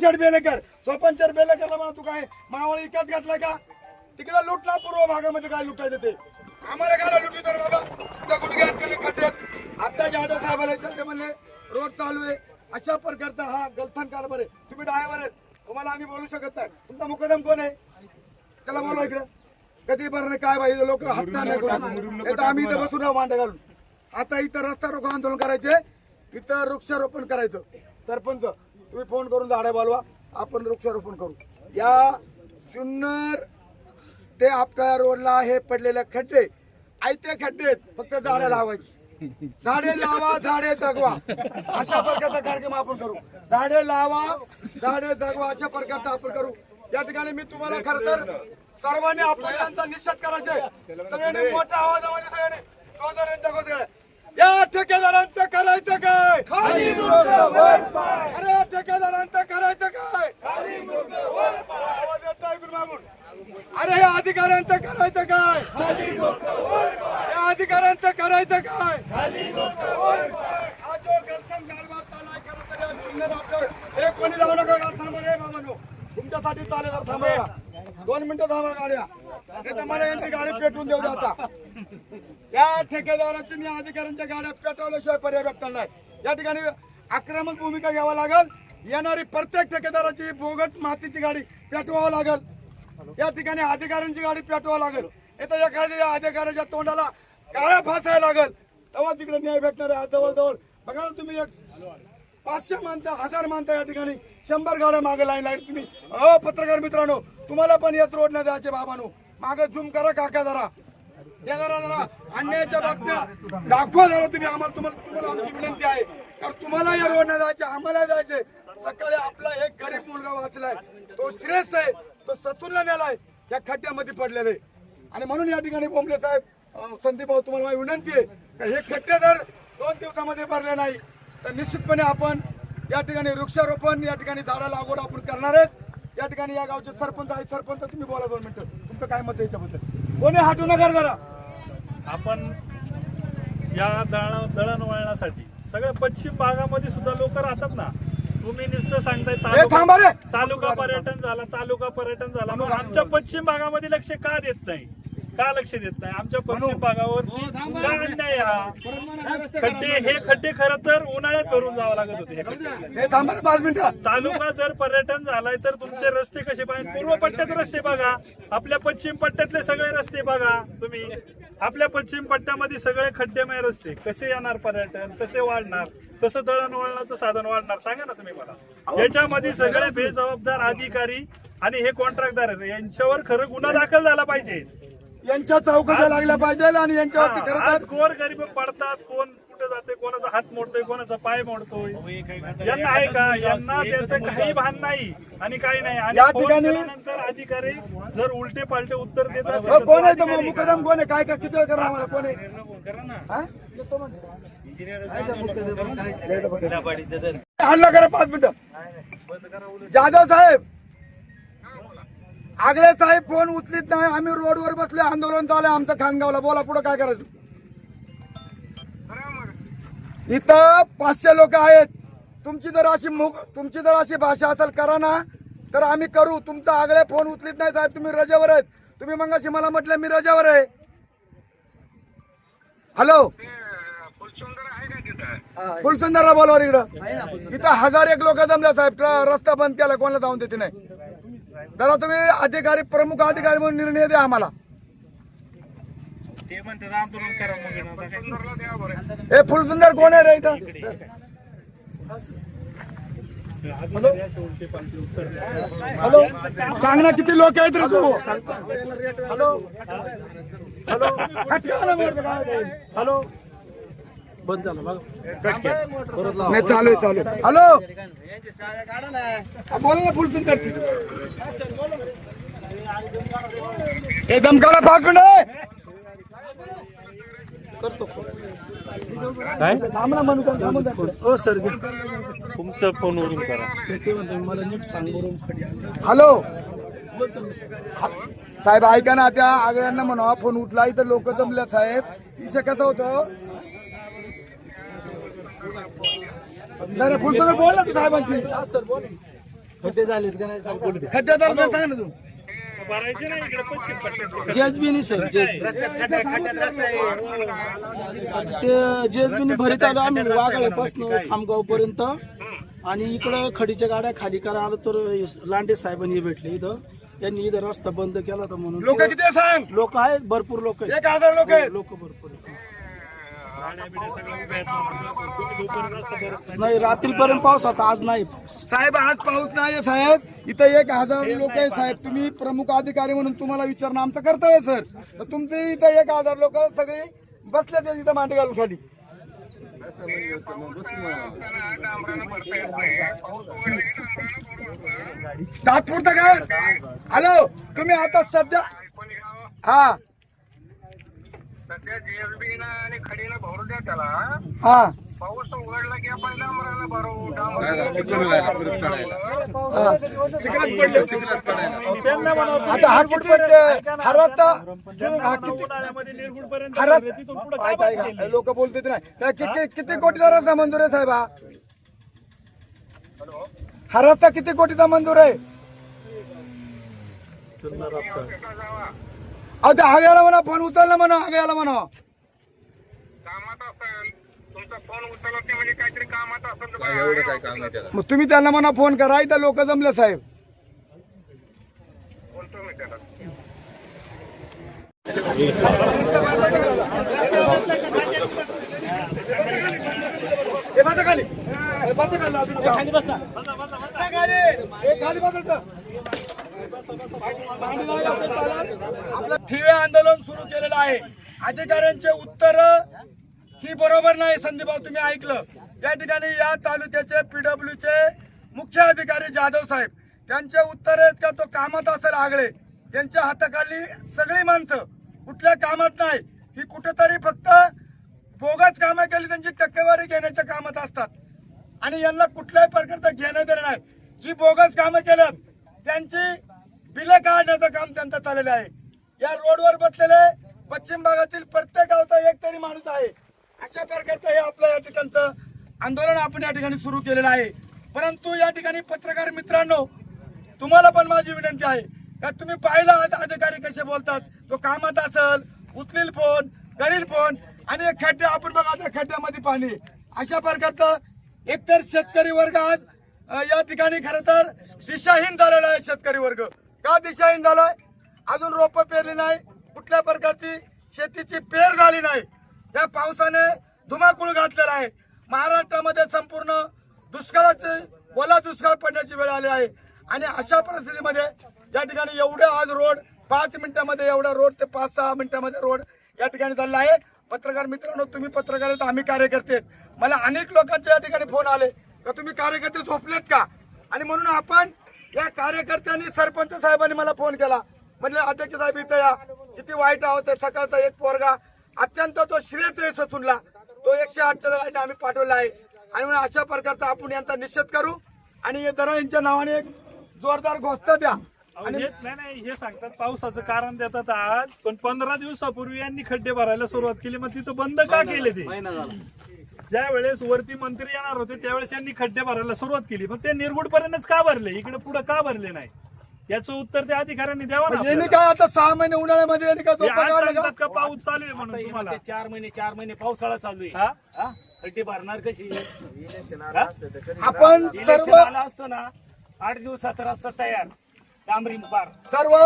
शेठ बेलेकर. स्वपन शेठ बेलेकरला म्हणा तू काय? मावळ इकत घेतलाय का? तिकडे लुटला पूर्व भागामध्ये काय लुटायचं ते? आम्हाला काय लुटली तर बाबा? गुडघ्यात गेले खड्ड्यात? आता जाधव साहेबाला ते म्हणले रोड चालू आहे. अशा प्रकारचा हा गलथान कारभार आहे. तुम्ही ड्रायव्हर आहेत. तुम्हाला आम्ही बोलू शकत नाही. तुमचा मुकदम कोण आहे? त्याला बोलवा इकडं. कधी बरं काय पाहिजे लोक हप्ता नाही आम्ही इथं बसून राहू मांडे घालून. आता इथं रस्ता रोको आंदोलन करायचे. इथं वृक्षारोपण करायचं. सरपंच तुम्ही फोन करून झाडे बोलवा आपण वृक्षारोपण करू. या जुन्नर ते आपल्या रोडला हे पडलेले खड्डे आयते खड्डे फक्त झाडे लावायची. झाडे लावा झाडे जगवा. अशा प्रकारचा कार्यक्रम आपण करू. झाडे लावा झाडे जगवा अशा प्रकारचा आपण करू. या ठिकाणी मी तुम्हाला खर तर सर्वांनी आपल्या निषेध करायचा. सगळ्यांनी मोठ्या आवाजामध्ये सगळ्यांनी या ठेकेदारांचं करायचं काय अरे ठेकेदारांचं करायचं काय आवाज येत नाही इकडून मागून. अरे हे अधिकाऱ्यांचं करायचं काय? त्या अधिकाऱ्यांचं करायचं काय? हा जो गलथान कारभार चाललाय खरं तर या आपलं कोणी जाऊ नका थांबा रे तुमच्यासाठी चालेल तर थांबा. दोन मिनिटं थांबा गाड्या. नाही तर मला यांची गाडी पेटवून देऊ द्या आता. या ठेकेदाराची मी या अधिकाऱ्यांच्या गाड्या पेटवल्याशिवाय पर्याय व्यक्त नाही. या ठिकाणी आक्रमक भूमिका घ्यावा लागेल. येणारी प्रत्येक ठेकेदाराची बोगत मातीची गाडी पेटवावं लागेल. या ठिकाणी अधिकाऱ्यांची गाडी पेटवावं लागेल. इथं एखाद्या अधिकाऱ्याच्या तोंडाला काळ्या फासायला लागेल. तेव्हा तिकडे न्याय भेटणार आहे. जवळजवळ बघा ना तुम्ही एक पाचशे माणसं हजार माणसं या ठिकाणी शंभर गाड्या मागे लाईन लाईन तुम्ही. अ पत्रकार मित्रांनो तुम्हाला पण याच रोड न द्यायचे बाबानो. मागे झूम करा काका जरा. या जरा जरा अन्यायाच्या बातम्या दाखवा जरा तुम्ही. आम्हाला तुम्हाला तुम्हाला आमची विनंती आहे. कारण तुम्हाला या रोड न जायचे आम्हाला जायचे सकाळी आपला एक गरीब मुलगा वाचलाय. तो श्रेष्ठ आहे. तो सतुरला नेलाय. या खड्ड्यामध्ये पडलेले. आणि म्हणून या ठिकाणी बोंबले साहेब संदीप भाऊ तुम्हाला विनंती आहे का हे खड्डे जर दोन दिवसामध्ये भरले नाही तर निश्चितपणे आपण या ठिकाणी वृक्षारोपण या ठिकाणी झाडा लागवड आपण करणार आहेत. या ठिकाणी या गावचे सरपंच आहेत. सरपंच तुम्ही बोला दोन मिनिटं. तुमचं काय मत याच्याबद्दल? कोणी हटू नका जरा. आपण या दळण दळणवळणासाठी सगळ्या पश्चिम भागामध्ये सुद्धा लोक राहतात ना. तुम्ही नुसतं सांगताय. तालुका तालुका पर्यटन झाला तालुका पर्यटन झाला. मग आमच्या पश्चिम भागामध्ये लक्ष का देत नाही? का लक्ष देत नाही? आमच्या पश्चिम भागावर का अन्याय हा? खड्डे हे खड्डे खरं तर उन्हाळ्यात भरून जावं लागत होते हे खड्डे. हे तालुका जर पर्यटन झालाय तर तुमचे रस्ते कसे पाहिजे? पूर्व पट्ट्यात रस्ते बघा. आपल्या पश्चिम पट्ट्यातले सगळे रस्ते बघा तुम्ही. आपल्या पश्चिम पट्ट्यामध्ये सगळे खड्डेमय रस्ते. कसे येणार पर्यटन? कसे वाढणार? कसं दळणवळणाचं साधन वाढणार? सांगा ना तुम्ही मला. याच्यामध्ये सगळे बेजबाबदार अधिकारी आणि हे कॉन्ट्रॅक्टदार यांच्यावर खरं गुन्हा दाखल झाला पाहिजे. यांच्या चौकशा लागल्या पाहिजे आणि यांच्यावरती खरं आज तर गोर गरीब पडतात. कोण कुठे जाते कोणाचा हात मोडतोय कोणाचा पाय मोडतोय. यांना आहे का यांना त्याचं काही भान नाही आणि काही नाही. आणि या फोन ठिकाणी- केल्यानंतर अधिकारी जर उलटे पालटे उत्तर देत असेल तर कोण आहे तो अधिकारी मुकदम? कोण आहे? काय काय किती वेळ करणार आम्हाला? कोण आहे? हा? हल्ला करा पाच मिनिटं. जाधव साहेब आगले साहेब फोन उचलीत नाही. आम्ही रोडवर बसले आंदोलन चालू आहे. आमचं खानगावला बोला पुढे काय करायचं? इथं पाचशे लोक आहेत. तुमची जर अशी मुख तुमची जर अशी भाषा असेल करा ना. तर आम्ही करू. तुमचा आगळे फोन उचलीत नाही साहेब. तुम्ही रजेवर आहेत. तुम्ही मग मला म्हटलं मी रजेवर आहे. हॅलो? फुलसुंदरला बोलवा इकडं. इथं हजार एक लोक जमल्या साहेब. रस्ता बंद केला कोणाला जाऊन देते नाही. जरा तुम्ही अधिकारी प्रमुख अधिकारी म्हणून निर्णय द्या आम्हाला. ते म्हणतात आंदोलन करा मग आता काय. हे फुलसुंदर कोण आहे रे इथं. हॅलो? सांग ना किती लोक आहेत रे तू? हॅलो? हॅलो? हट बंद झालं बघा. नाही चालू आहे चालू आहे. हॅलो बोल ना फुलसुंदर हे दमकाला पाकड काय? थांबला म्हणून का? थांबून जा. हो सर तुमच्या फोनवरून करा. ते ते म्हणते मला नीट सांग बरोबर हॅलो बोलतो मी सर. साहेब ऐका ना त्या आगळ्यांना म्हणा फोन उठला इथं लोक जमल्या साहेब. इथे कसं होतं नाही फोन तुम्ही बोल ना तू साहेबांची. हा खड्डे झालेत का नाही सांग बोलू ना तू. भरायचे नाही इकडे पश्चिम पट्ट्याचे जेजबीनी सर जेजबी ते जेजबीनी भरीत आलो आम्ही वाघाळ्यापासून खामगाव पर्यंत आणि इकडं खडीच्या गाड्या खाली करा आलो तर लांडे साहेबांनी भेटले इथं. त्यांनी इथं रस्ता बंद केला होता म्हणून लोक किती आहे सांग? लोक आहेत भरपूर लोक एक हजार लोक आहेत. लोक भरपूर आहेत. नाही रात्रीपर्यंत पाऊस होता आज नाही साहेब आज पाऊस नाही साहेब. इथं एक हजार लोक आहे साहेब. तुम्ही प्रमुख अधिकारी म्हणून तुम्हाला विचारणं आमचं कर्तव्य सर. तर तुमचे इथं एक हजार लोक सगळे बसले ते इथं मांडी घालून खाली. तात्पुरतं काय? हॅलो तुम्ही आता सध्या हा. सध्या जीएसबी आणि खडीला भरू द्या त्याला. हा. पाऊस उघडला की आपण डांबराला भरू. हा. चिखलात पडले त्यांना म्हणावं आता हा किती ना, हा हा किती उन्हाळ्यामध्ये पर्यंत हा? लोक बोलते नाही त्या किती किती कोटीचा रस्ता मंजूर आहे साहेब? हा हा रस्ता किती कोटीचा मंजूर आहे? अहो त्या हव्याला म्हणा फोन उचलला म्हणा हव्याला म्हणा. कामात असेल तुमचा फोन उचलत नाही म्हणजे काहीतरी कामात असेल तर एवढं काय काम त्याला? मग तुम्ही त्यांना म्हणा फोन करा. इथं लोक जमले साहेब. बोलतो मी त्याला. हे बसा खाली. हे बसा खाली. अजून खाली बसा. हे खाली बसा. इथं. आपलं ठिवे आंदोलन सुरू केलेलं आहे. अधिकाऱ्यांचे उत्तर ही बरोबर नाही संदीपभाऊ तुम्ही ऐकलं. या ठिकाणी या तालुक्याचे पीडब्ल्यू चे मुख्य अधिकारी जाधव साहेब त्यांचे उत्तर आहेत का तो कामात असेल आगळे. त्यांच्या हाताखाली सगळी माणसं कुठल्या कामात नाही. ही कुठेतरी फक्त बोगस कामं केली त्यांची टक्केवारी घेण्याच्या कामात असतात. आणि यांना कुठल्याही प्रकारचं घेणं देणं नाही. जी बोगस कामं केल्यात त्यांची बिलं काढण्याचं काम त्यांचं चाललेलं आहे. या रोडवर बसलेले पश्चिम भागातील प्रत्येक गावचा एक तरी माणूस आहे. अशा प्रकारचं हे आपलं या ठिकाणचं आंदोलन आपण या ठिकाणी सुरू केलेलं आहे. परंतु या ठिकाणी पत्रकार मित्रांनो तुम्हाला पण माझी विनंती आहे का तुम्ही पाहिला आहात अधिकारी कसे बोलतात? तो कामात असल उचलील फोन करील फोन आणि खड्डे आपण बघा त्या खड्ड्यामध्ये पाणी अशा प्रकारचं एकतर शेतकरी वर्ग आज या ठिकाणी खरं तर दिशाहीन झालेला आहे शेतकरी वर्ग. का दिशाहीन झालाय? अजून रोप पेरली नाही. कुठल्या प्रकारची शेतीची पेर झाली नाही. या पावसाने धुमाकूळ घातलेला आहे. महाराष्ट्रामध्ये संपूर्ण दुष्काळाची ओला दुष्काळ पडण्याची वेळ आली आहे. आणि अशा परिस्थितीमध्ये या ठिकाणी एवढे आज रोड पाच मिनिटामध्ये एवढा रोड ते पाच सहा मिनिटामध्ये रोड या ठिकाणी झालेला आहे. पत्रकार मित्रांनो तुम्ही पत्रकार आहेत आम्ही कार्यकर्ते मला अनेक लोकांचे या ठिकाणी फोन आले. का तुम्ही कार्यकर्ते झोपलेत का? आणि म्हणून आपण या कार्यकर्त्यांनी सरपंच साहेबांनी मला फोन केला. म्हणले अध्यक्ष साहेब इथं या. किती वाईट आहोत सकाळचा एक पोरगा अत्यंत तो श्रेयच आहे ससूनला. तो एकशे आठच्या गाडीने आम्ही पाठवला आहे. आणि म्हणून अशा प्रकारचा आपण यांचा निषेध करू आणि हे दरा यांच्या नावाने एक जोरदार घोषणा द्या. हे- नाही हे सांगतात पावसाचं कारण देतात आज. पण पंधरा दिवसापूर्वी यांनी खड्डे भरायला सुरुवात केली मग तिथं बंद का केले ते? ज्या वेळेस वरती मंत्री येणार होते त्यावेळेस यांनी खड्डे भरायला सुरुवात केली. मग ते निरगुड पर्यंतच का भरले? इकडे पुढे का भरले नाही? याचं उत्तर त्या अधिकाऱ्यांनी द्यावं ना यांनी. काय आता सहा महिने उन्हाळ्यामध्ये यांनी काय झोपा आज काढल्या सांगतात का? का पाऊस चालू आहे म्हणून तुम्हाला? चार महिने चार महिने पावसाळा चालू आहे. हा? हा? खड्डे भरणार कशी? आपण इलेक्शन सर्व आलं असतं ना आठ दिवसात रस्ता तयार डांबरी पार. सर्व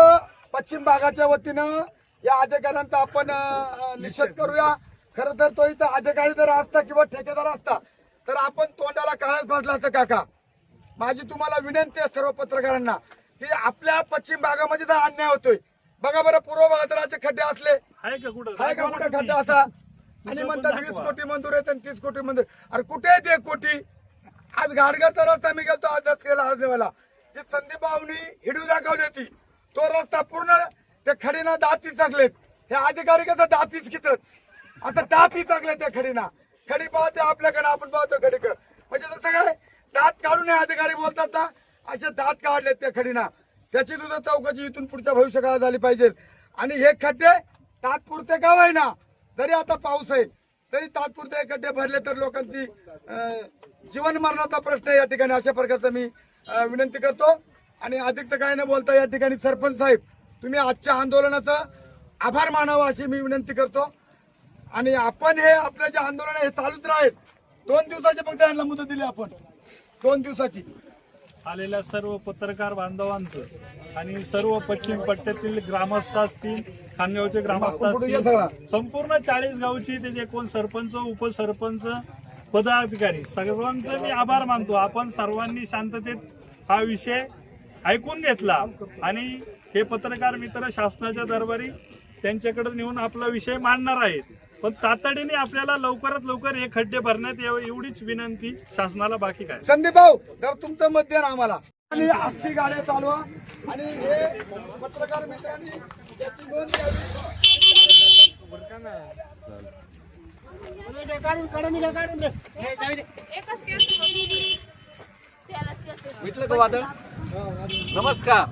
पश्चिम भागाच्या वतीनं या अधिकाऱ्यांचा आपण अं, निषेध करूया. खर तर तो इथं अधिकारी जर असता किंवा ठेकेदार असता तर आपण तोंडाला काळच भाजला असतं काका. माझी तुम्हाला विनंती आहे सर्व पत्रकारांना की आपल्या पश्चिम भागामध्ये जर अन्याय होतोय बघा बरं पूर्व भागात खड्डे असले. आहे का कुठं? खड्डा असा? आणि म्हणतात वीस कोटी मंजूर आहेत आणि तीस कोटी मंजूर. अरे कुठे आहेत एक कोटी? आज गाडगरचा रस्ता मी गेलतो आज दस केला आज मला जी संदीप भाऊनी हिडू दाखवली होती तो रस्ता पूर्ण त्या खडीना दाती चाकलेत. हे अधिकारी कसं दातीच घेतात आता दाती चाकले त्या खडीना. खडी पाहते आपल्याकडे आपण पाहतो खडीकडे. म्हणजे तसं काय दात काढून अधिकारी बोलतात ना असे दात काढलेत त्या खडीना. त्याची सुद्धा चौकशी इथून पुढच्या भविष्यकाळात झाली पाहिजे. आणि हे खड्डे तात्पुरते का ना जरी आता पाऊस आहे तरी तात्पुरते खड्डे भरले तर लोकांची जीवन मरणाचा प्रश्न आहे या ठिकाणी. अशा प्रकारचा मी विनंती करतो. आणि अधिक तर काय न बोलता या ठिकाणी सरपंच साहेब तुम्ही आजच्या आंदोलनाचा आभार मानावा अशी मी विनंती करतो. आणि आपण हे आपलं जे आंदोलन आहे हे चालूच राहील. दोन दिवसाचे फक्त यांना मुदत दिली आपण. दोन दिवसाची. आलेल्या सर्व पत्रकार बांधवांचं आणि सर्व पश्चिम पट्ट्यातील ग्रामस्थ असतील खानगावचे ग्रामस्थ? असतील संपूर्ण चाळीस गावची त्याचे कोण सरपंच उपसरपंच पदाधिकारी सर्वांचं मी आभार मानतो. आपण सर्वांनी शांततेत हा विषय ऐकून घेतला. आणि हे पत्रकार मित्र शासनाच्या दरबारी त्यांच्याकडे नेऊन आपला विषय मांडणार आहेत. पण तातडीने आपल्याला लवकरात लवकर हे खड्डे भरण्यात यावे एवढीच विनंती शासनाला बाकी काय? संदीप भाऊ जर तुमचं मत द्या आम्हाला. आणि आस्ती गाड्या चालवा. आणि हे पत्रकार मित्रांनी नोंद घ्यावी. नमस्कार.